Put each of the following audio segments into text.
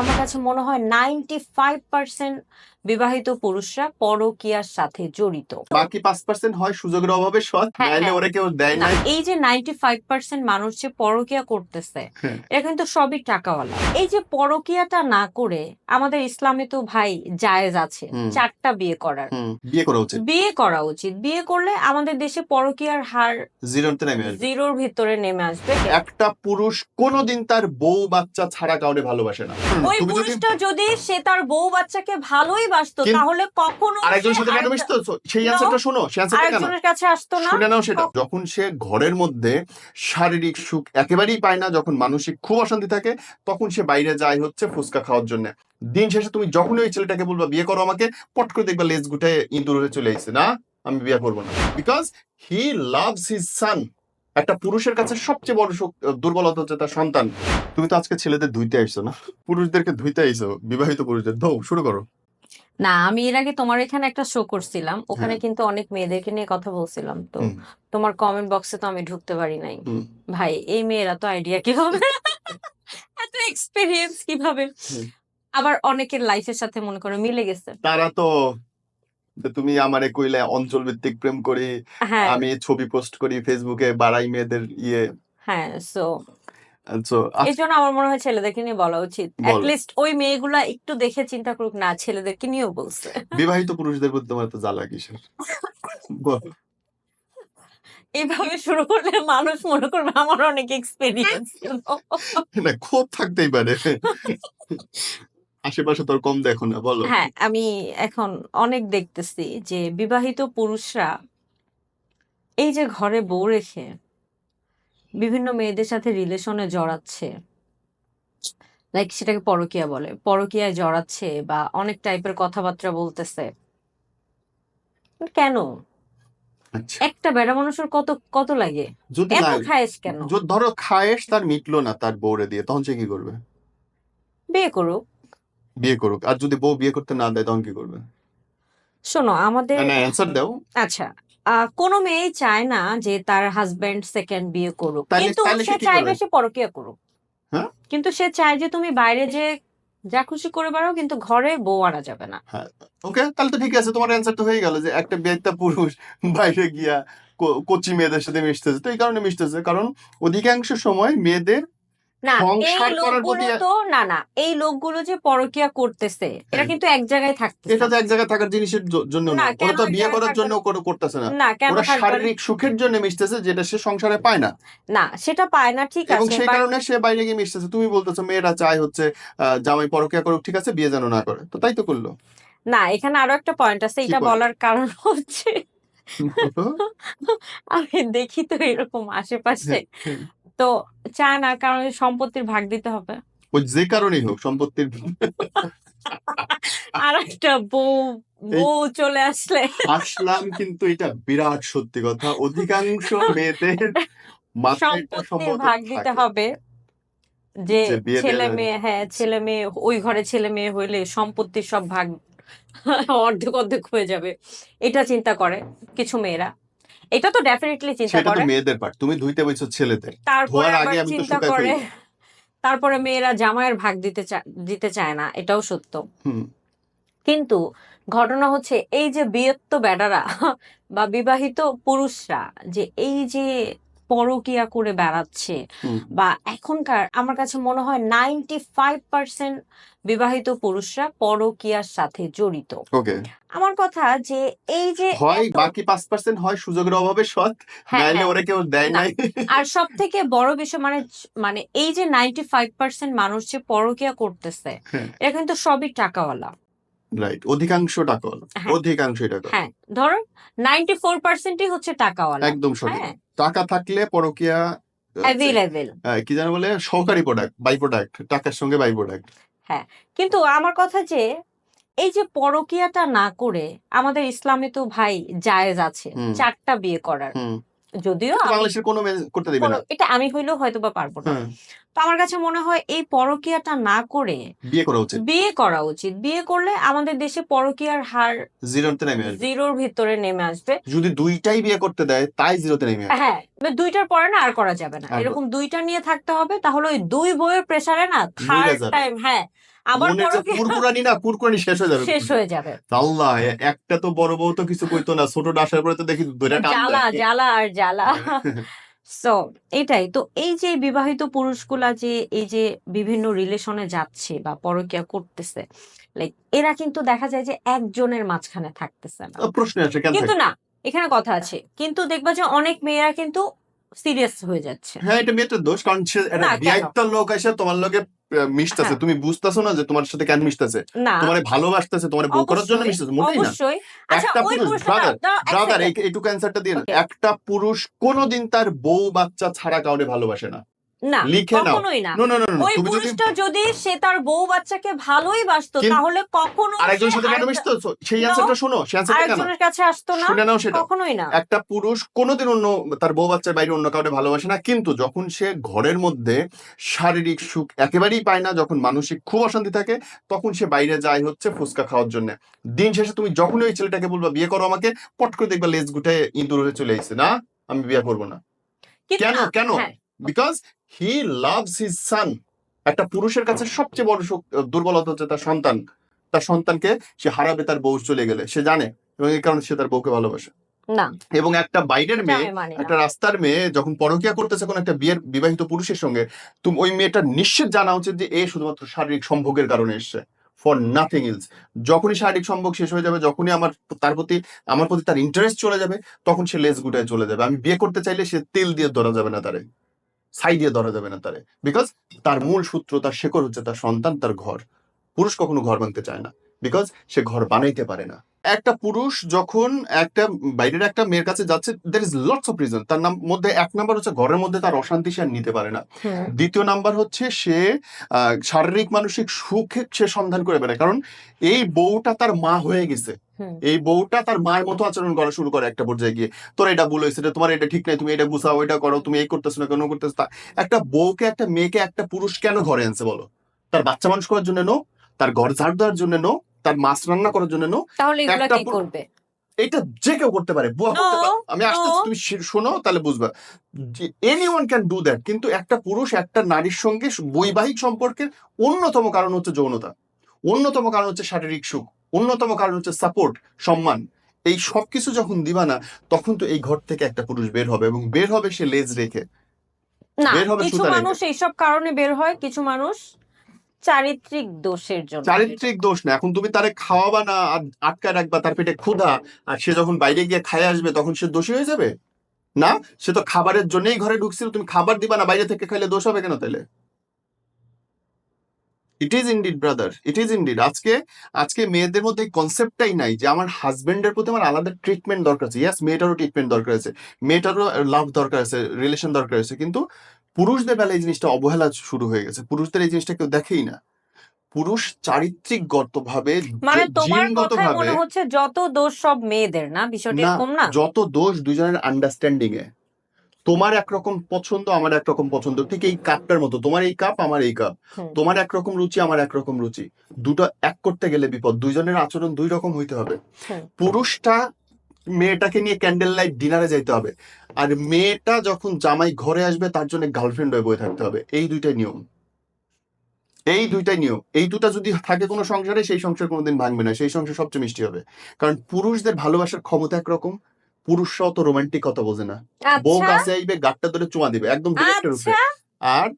আমার কাছে মনে হয় নাইনটি ফাইভ পার্সেন্ট বিবাহিত পুরুষরা পরকীয়ার সাথে জড়িত। বাকি পাঁচ পার্সেন্ট হয় সুযোগের অভাবে সৎ হ্যাঁ, নাইলে হ্যাঁ। ওরা কেউ দেয় না, এই যে নাইনটি ফাইভ পার্সেন্ট মানুষ যে পরকীয়া করতেছে হ্যাঁ। এটা কিন্তু সবই টাকাওয়ালা। এই যে পরকীয়াটা না করে আমাদের ইসলামে তো ভাই জায়েজ আছে চারটা বিয়ে করার। বিয়ে করা উচিত। বিয়ে করা উচিত। বিয়ে করলে আমাদের দেশে পরকীয়ার হার জিরোতে নেমে আসবে। জিরোর ভিতরে নেমে আসবে। একটা পুরুষ কোনোদিন তার বউ বাচ্চা ছাড়া কাউরে ভালোবাসে না। ওই পুরুষটা যদি সে তার বউ বাচ্চাকে ভালোই বাসতো তাহলে কখনো আরেকজনের সাথে কেন মিশতো সেই. শোনো সেই অ্যান্সারটা কেন? আরেকজনের কাছে আসতো না। শুনে নাও সেটা। যখন সে ঘরের মধ্যে শারীরিক সুখ একেবারেই পায় না যখন মানসিক খুব অশান্তি থাকে তখন সে বাইরে যায় হচ্ছে ফুচকা খাওয়ার জন্য। দিন শেষে তুমি যখনই ওই ছেলেটাকে বলবা বিয়ে করো আমাকে পট করে দেখবা লেজ গুটে ইঁদুর হয়ে চলে আসছে না আমি বিয়ে করব না। Because he loves his son একটা পুরুষের কাছে সবচেয়ে বড় দুর্বলতা হচ্ছে তার সন্তান। তুমি তো আজকে ছেলেদের ধুইতে আইছো না? পুরুষদেরকে ধুইতে আইছো বিবাহিত পুরুষদের। ধৌ শুরু করো। না আমি এর আগে তোমার এখানে একটা শো করছিলাম। ওখানে হ্যাঁ। কিন্তু অনেক মেয়েদেরকে নিয়ে কথা বলছিলাম। তো তোমার কমেন্ট বক্সে তো আমি ঢুকতে পারি নাই। ভাই এই মেয়েরা তো আইডিয়া কি হবে এত এক্সপিরিয়েন্স কীভাবে? আবার অনেকের লাইফের সাথে মনে করো মিলে গেছে। তারা তো তুমি আমারে কইলে অঞ্চল ভিত্তিক প্রেম করি হ্যাঁ। আমি ছবি পোস্ট করি ফেসবুকে বাড়াই মেয়েদের ইয়ে। হ্যাঁ সো এই জন্য আমার মনে হয় ছেলেদেরকে নিয়ে বলা উচিত। বলো। লিস্ট ওই মেয়েগুলা একটু দেখে চিন্তা করুক না ছেলেদেরকে নিয়েও বলছে। বিবাহিত পুরুষদের প্রতি তোমার তো জ্বালা কিসের? বল। এইভাবে শুরু করলে মানুষ মনে করবে আমার অনেক এক্সপিরিয়েন্স না ক্ষোভ থাকতেই পারে। আশেপাশে তোর কম দেখো না বলো। হ্যাঁ আমি এখন অনেক দেখতেছি যে বিবাহিত পুরুষরা এই যে ঘরে বউ রেখে বিভিন্ন মেয়েদের সাথে রিলেশনে জড়াচ্ছে লাইক সেটাকে পরকীয়া বলে পরকীয়ায় জড়াচ্ছে বা অনেক টাইপের কথাবার্তা বলতেছে। কেন? আচ্ছা। একটা বেড়া মানুষের কত কত লাগে? যদি এত খায়েস কেন? যদি ধরো খায়েশ তার মিটলো না তার বউরে দিয়ে তখন সে কি করবে? বিয়ে করুক। বিয়ে করুক। আর যদি বউ বিয়ে করতে না দেয় তখন কি করবে? শোনো আমাদের না অ্যান্সার দাও। আচ্ছা কোনো মেয়েই চায় না যে তার হাজবেন্ড সেকেন্ড বিয়ে করুক। কিন্তু সে চাইবে সে পরকীয়া করুক। হ্যাঁ? কিন্তু সে চায় যে তুমি বাইরে যে যা খুশি করে বেড়াও কিন্তু ঘরে বউ আনা যাবে না। ওকে তাহলে তো ঠিক আছে তোমার অ্যান্সার তো হয়ে গেল যে একটা বেতা পুরুষ বাইরে গিয়া কচি মেয়েদের সাথে মিশতেছে। তো এই কারণে মিশতেছে। কারণ অধিকাংশ সময় মেয়েদের না এই লোকগুলো তো না না এই লোকগুলো যে পরকীয়া করতেছে এটা হ্যাঁ। কিন্তু এক জায়গায় থাকতেছে। এটা তো এক জায়গায় থাকার জিনিসের জন্য না, ওরা তো বিয়ে করার জন্য করে- করতেছে না। না কেন? শারীরিক সুখের জন্য মিশতেছে যেটা সে সংসারে পায় না। না সেটা পায় না ঠিক এবং আছে সেই কারণে সে বাইরে গিয়ে মিশতেছে। তুমি বলতেছো মেয়েরা চায় হচ্ছে জামাই পরকিয়া করুক ঠিক আছে বিয়ে যেন না করে। তো তাই তো করল। না এখানে আরও একটা পয়েন্ট আছে এটা বলার কারণ হচ্ছে আমি দেখি তো এরকম আশেপাশে হ্যাঁ, তো চায় না কারণ সম্পত্তির ভাগ দিতে হবে। ওই যে কারণেই হোক সম্পত্তির আর একটা বউ বউ চলে আসলে। আসলাম কিন্তু এটা বিরাট সত্যি কথা। অধিকাংশ মেয়েদের সম্পত্তির ভাগ দিতে হবে যে ছেলে মেয়ে হ্যাঁ ছেলে মেয়ে ওই ঘরে ছেলে মেয়ে হইলে সম্পত্তির সব ভাগ অর্ধেক অর্ধেক হয়ে যাবে। এটা চিন্তা করে কিছু মেয়েরা। এটা তো ডেফিনেটলি চিন্তা করে সেটা তো মেয়েদের পার্ট তুমি ধুইতে বলছো ছেলেদের। তারপর আগে আমি তো চিন্তা করে। তারপরে মেয়েরা জামাইয়ের ভাগ দিতে দিতে চায় না এটাও সত্য। হুম। কিন্তু ঘটনা হচ্ছে এই যে বিয়ত্ত বেড়ারা বা বিবাহিত পুরুষরা যে এই যে পরকিয়া করে বেড়াচ্ছে। বা এখনকার আমার কাছে মনে হয় নাইনটি ফাইভ পার্সেন্ট বিবাহিত পুরুষরা পরকিয়ার সাথে জড়িত। আমার কথা যে এই যে হয় বাকি পাঁচ পার্সেন্ট হয় সুযোগের অভাবে সৎ হ্যাঁ, নাইলে হ্যাঁ। ওরা কেউ দেয় নাই। আর সব থেকে বড় বিষয় মানে মানে এই যে নাইনটি ফাইভ পার্সেন্ট মানুষ যে পরকিয়া করতেছে হ্যাঁ। এটা কিন্তু সবই টাকাওয়ালা। রাইট অধিকাংশ টাকা হ্যাঁ। অধিকাংশ টাকা। হ্যাঁ ধরো নাইনটি ফোর পার্সেন্টই হচ্ছে টাকাওয়ালা একদম সঠিক। হ্যাঁ। টাকা থাকলে পরকিয়া অ্যাভেলেবেল কি জানো বলে সহকারী প্রোডাক্ট বাই প্রোডাক্ট টাকার সঙ্গে বাই প্রোডাক্ট কিন্তু আমার কথা যে এই যে পরকিয়াটা না করে আমাদের ইসলামে তো ভাই জায়েজ আছে চারটা বিয়ে করার। যদিও বাংলাদেশের কোনো মেয়ে করতে দিবে না। এটা আমি হইলেও হয়তো বা পারব না। হ্যাঁ, আমার কাছে মনে হয় এই পরকিয়াটা না করে বিয়ে করা উচিত। বিয়ে করা উচিত। বিয়ে করলে আমাদের দেশে পরকিয়ার হার জিরোতে নেমে আসবে। জিরোর ভিতরে নেমে আসবে। যদি দুইটাই বিয়ে করতে দেয় তাই জিরোতে নেমে আসবে। হ্যাঁ দুইটার পরে না আর করা যাবে না। এরকম দুইটা নিয়ে থাকতে হবে তাহলে ওই দুই বইয়ের প্রেসারে না থার্ড টাইম হ্যাঁ আবার মনের কুরকুরানি না কুরকুরানি শেষ হয়ে যাবে। শেষ হয়ে যাবে। আল্লাহ একটা তো বড় বউ তো কিছু কইতো না ছোট আসার পরে তো দেখি টান জ্বালা জ্বালা আর জ্বালা। সো এটাই। তো এই যে বিবাহিত পুরুষগুলা যে এই যে বিভিন্ন রিলেশনে যাচ্ছে বা পরকীয়া করতেছে লাইক এরা কিন্তু দেখা যায় যে একজনের মাঝখানে থাকতেছে না। প্রশ্ন আছে কেন কিন্তু না এখানে কথা আছে। কিন্তু দেখবা যে অনেক মেয়েরা কিন্তু সিরিয়াস হয়ে যাচ্ছে। হ্যাঁ এটা মেয়েটার দোষ কারণ সে একটা? লোক এসে তোমার লগে মিশতেছে হ্যাঁ। তুমি বুঝতেছো না যে তোমার সাথে কেন মিশতেছে তোমার ভালোবাসতেছে তোমার বউ করার জন্য মিশতেছে মোটেই না আচ্ছা একটা পুরুষ, ব্রাদার second। এইটুকু অ্যান্সারটা দিয়ে। একটা পুরুষ কোনোদিন তার বউ বাচ্চা ছাড়া কাউরে ভালোবাসে না না কখনোই না। ওই পুরুষটা যদি সে তার বউ বাচ্চাকে ভালোই বাসতো তাহলে কখনো আরেকজনের সাথে কেন মিশতো? সেই অ্যান্সারটা শোনো সেই অ্যান্সারটা কেন? আরেকজনের কাছে আসতো না শুনে নাও সেটা। কখনোই না। একটা পুরুষ কোনোদিন অন্য তার বউ বাচ্চার বাইরে অন্য কাউকে ভালোবাসে না কিন্তু যখন সে ঘরের মধ্যে শারীরিক সুখ একেবারেই পায় না যখন মানসিক খুব অশান্তি থাকে তখন সে বাইরে যায় হচ্ছে ফুচকা খাওয়ার জন্য। দিন শেষে তুমি যখনই ওই ছেলেটাকে বলবা বিয়ে করো আমাকে পট করে দেখবা লেজ গুটে ইঁদুর হয়ে চলে এসেছে না আমি বিয়ে করব না। কেন? কেন? হ্যাঁ, because he loves his son একটা পুরুষের কাছে সবচেয়ে বড় দুর্বলতা হচ্ছে তার সন্তান। তার সন্তানকে সে হারাবে তার বউ চলে গেলে। সে জানে এবং এই কারণে সে তার বউকে ভালোবাসে। এবং একটা বাইরের মেয়ে মানি একটা রাস্তার মেয়ে যখন পরকিয়া করতেছে কোন একটা বিয়ের বিবাহিত পুরুষের সঙ্গে তুমি ওই মেয়েটা নিশ্চিত জানা উচিত যে এ শুধুমাত্র শারীরিক সম্ভোগের কারণে এসছে। ফর নাথিং ইলস যখনই শারীরিক সম্ভোগ শেষ হয়ে যাবে যখনই আমার তার প্রতি আমার প্রতি তার ইন্টারেস্ট চলে যাবে তখন সে লেজ গুটায় চলে যাবে। আমি বিয়ে করতে চাইলে সে তেল দিয়ে ধরা যাবে না তারে। ছাই দিয়ে ধরা যাবে না তারে। বিকজ তার মূল সূত্র, তার শেখর হচ্ছে তার সন্তান, তার ঘর। পুরুষ কখনো ঘর ভাঙতে চায় না। বিকজ সে ঘর বানাইতে পারে না। একটা পুরুষ যখন একটা বাইরের একটা মেয়ের কাছে যাচ্ছে there is lots of reason তার নাম মধ্যে এক নাম্বার হচ্ছে ঘরের মধ্যে তার অশান্তি সে নিতে পারে না। দ্বিতীয় নাম্বার হচ্ছে সে শারীরিক মানসিক সুখে সে সন্ধান করে বেড়ায়। কারণ এই বউটা তার মা হয়ে গেছে। এই বউটা তার মায়ের মতো আচরণ করা শুরু করে একটা পর্যায়ে গিয়ে। তোর এটা ভুল হয়েছে তোমার এটা ঠিক নাই তুমি এটা গুছাও এটা করো তুমি এই করতেছো না কেন করতেছো তা। একটা বউকে একটা মেয়েকে একটা পুরুষ কেন ঘরে আনছে বলো? তার বাচ্চা মানুষ করার জন্য নো তার ঘর ঝাড় দেওয়ার জন্য নো তার মাছ রান্না করার জন্য তাহলে এগুলা কি করবে? এটা যে কেউ করতে পারে বুয়া করতে পারে। আমি আসতেছি no. তুমি শোনো তাহলে বুঝবা। Any one can do that কিন্তু একটা পুরুষ একটা নারীর সঙ্গে বৈবাহিক সম্পর্কের অন্যতম কারণ হচ্ছে যৌনতা। অন্যতম কারণ হচ্ছে শারীরিক সুখ। অন্যতম কারণ হচ্ছে সাপোর্ট সম্মান। এই সবকিছু যখন দিবা না তখন তো এই ঘর থেকে একটা পুরুষ বের হবে এবং বের হবে সে লেজ রেখে। না বের হবে কিছু মানুষ এইসব কারণে বের হয় কিছু মানুষ চারিত্রিক দোষের জন্য। চারিত্রিক দোষ না, এখন তুমি তারে খাওয়াবা না আটকায় রাখবা, তার পেটে ক্ষুধা, আর সে যখন বাইরে গিয়ে খাই আসবে, তখন সে দোষী হয়ে যাবে? না? সে তো খাবারের জন্যই ঘরে ঢুকছিল, তুমি খাবার দিবা না, বাইরে থেকে খাইলে দোষ হবে কেন তাইলে it is indeed brother it is indeed আজকে আজকে মেয়েদের মধ্যে এই কনসেপ্টটাই নাই যে আমার হাজবেন্ডের প্রতি আমার আলাদা ট্রিটমেন্ট দরকার আছে। ইয়াস মেয়েটারও ট্রিটমেন্ট দরকার আছে। মেয়েটারও লাভ দরকার আছে রিলেশন দরকার আছে, কিন্তু পুরুষদের বেলা এই জিনিসটা অবহেলা শুরু হয়ে গেছে। পুরুষদের এই জিনিসটা কেউ দেখেই না। পুরুষ চারিত্রিক ভাবে মানে তোমার ভাবে মনে হচ্ছে যত দোষ সব মেয়েদের না? বিষয়টা এরকম না? যত দোষ দুজনের আন্ডারস্ট্যান্ডিং এ তোমার একরকম পছন্দ আমার একরকম পছন্দ। ঠিক এই কাপটার মতো। তোমার এই কাপ আমার এই কাপ। তোমার একরকম রুচি আমার একরকম রুচি। দুটো এক করতে গেলে বিপদ। দুইজনের আচরণ দুই রকম হইতে হবে। পুরুষটা মেয়েটাকে নিয়ে ক্যান্ডেল লাইট ডিনারে যাইতে হবে। আর মেয়েটা যখন জামাই ঘরে আসবে তার জন্য গার্লফ্রেন্ড হয়ে বয়ে থাকতে হবে। এই দুইটাই নিয়ম। এই দুইটাই নিয়ম। এই দুটা যদি থাকে কোনো সংসারে সেই সংসার কোনোদিন ভাঙবে না। সেই সংসার সবচেয়ে মিষ্টি হবে। কারণ পুরুষদের ভালোবাসার ক্ষমতা একরকম। পুরুষরাও তো রোমান্টিক কথা বোঝে না। বউ আচ্ছা কাছে আইবে গাটটা ধরে চুমা দিবে। একদম ডিরেক্টের উপরে। আচ্ছা। আর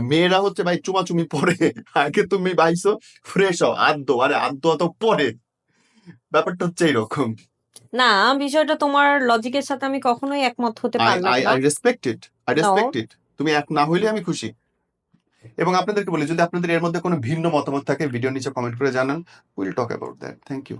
মেয়েরা হচ্ছে ভাই চুমাচুমি পরে। আগে তুমি বাইছো ফ্রেশ হও। আদ্য আরে আদ্য অত পরে। ব্যাপারটা হচ্ছে এইরকম। না বিষয়টা তোমার লজিকের সাথে আমি কখনোই একমত হতে পারি পারলাম আই না। I respect it I respect it তুমি এক না হইলে আমি খুশি। এবং আপনাদেরকে বলি যদি আপনাদের এর মধ্যে কোনো ভিন্ন মতামত থাকে ভিডিও নিচে কমেন্ট করে জানান। Will talk about that thank you